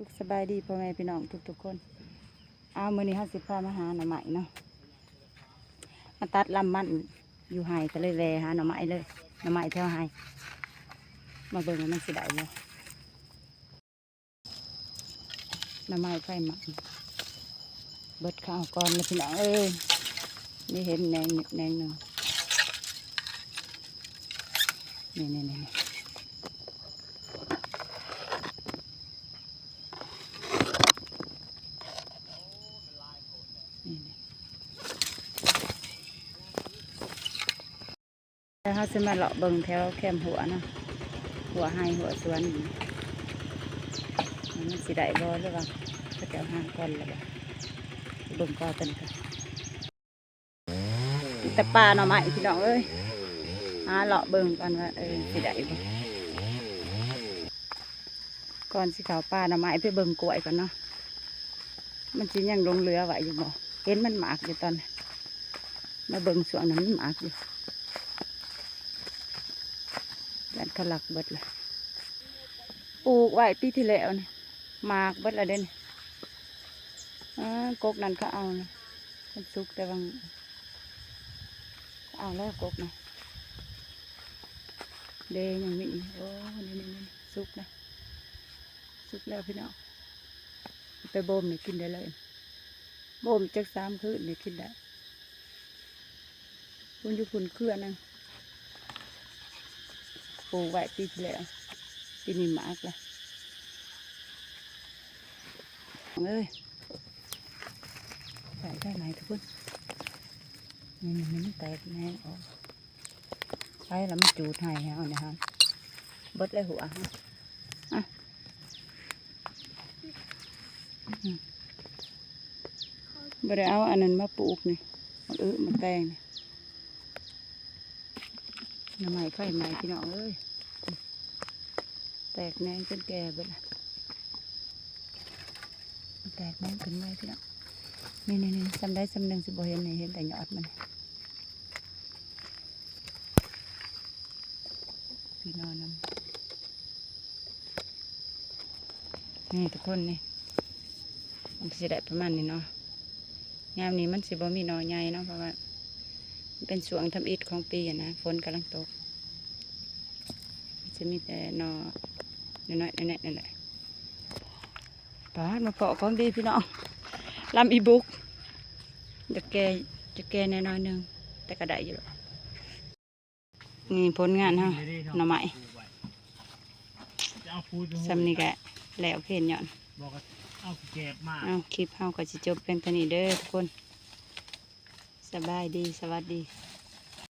สุขสบายดีพ่อแม่พี่น้องทุกๆคน เอามือนี้ห้าสิบพามาหาหน่อไม้เนาะ มาตัดลำมันอยู่ไฮก็เลยแวหาหน่อไม้เลย หน่อไม้แถวไฮมาเบิ่งมันสิได้บ่หน่อไม้ไฟหมักเบิดข้าวก่อนเลยพี่น้องเอ้ยนี่เห็นแนงแหนงหนึ่งนี่นี่นี่นี่นี่ แล้วเขาจะมาเลาะเบิงแถวแคมหัวนะหัวไฮหัวสวนมันสิได้บ่หรือว่าก็จะห่างก่อนเลยบ่เบิงก่อนกันค่ะแต่ปลาหน่อไม้พี่น้องเอ้ยหาเลาะเบิงก่อนว่าเออสิได้บ่ก่อนสิเขาปลาหน่อไม้ไปเบิงกล้วยก่อนเนาะมันสิยังลงเรือไหวอยู่บ่เห็นมันหมากอยู่ตอนนี้มาเบิงสวนนั้นมันหมากอยู่ ยันขลักเบิดเลยปลูกไว้ปีที่แล้วนี่หมากเบิดและเด่นอ่ากกนั่นเขาเอานะมันสุกแต่บางเขาเอาแล้วกกนะเดยังมีอีกโอ้นี่นี่สุกนะสุกแล้วพี่น้องไปบ่มนี่ยกินได้เลยบ่มจักสามคืนเนี่ยกินได้คุณอยู่พุ่นเครือนึง ปลูกไว้ปีที่แล้วปีนี้มากเลยเอ้ยใส่ได้ไหมทุกคนนี่มันแตกแน่ออกไปแล้วมันจูดให้แล้วนะฮะเบิดเลยหัวฮะบ่ได้เอาอันนั้นมาปลูกนี่เออมันแตงนี่ น้ำไม้ไฟไหม้พี่น้องเอ้ย แตกแนงจนแก่ไปละแตกแนงขึ้นไว้พี่น้อง นี่นี่นี่จำได้จำหนึ่งสิบ่เห็นนี่เห็นแต่ยอดมัน พี่น้องน้ำนี่ทุกคนนี่มันสิได้ประมาณนี้เนาะยามนี้มันสิบ่มีหนอใหญ่เนาะเพราะว่า เป็นช่วงทำอิฐของปีอะนะฝนกำลังตกมันจะมีแต่หนอน้อยๆน้อยๆนั่นแหละปาดมาเพาะของดีพี่น้องลำอีบุกจะแก่จะแก่แน่น้อยๆหนึง แต่ก็ได้อยู่หรอกนี่ผลงานเฮาหน่อไม้จะเอาฟูดไปซ้ำนี่ก็แล้วเพนหย่อนบอกว่าเอาเก็บมาเอาคลิปเฮาก็สิจบเพียงเท่านี้เด้อทุกคน สบายดีสวัสดี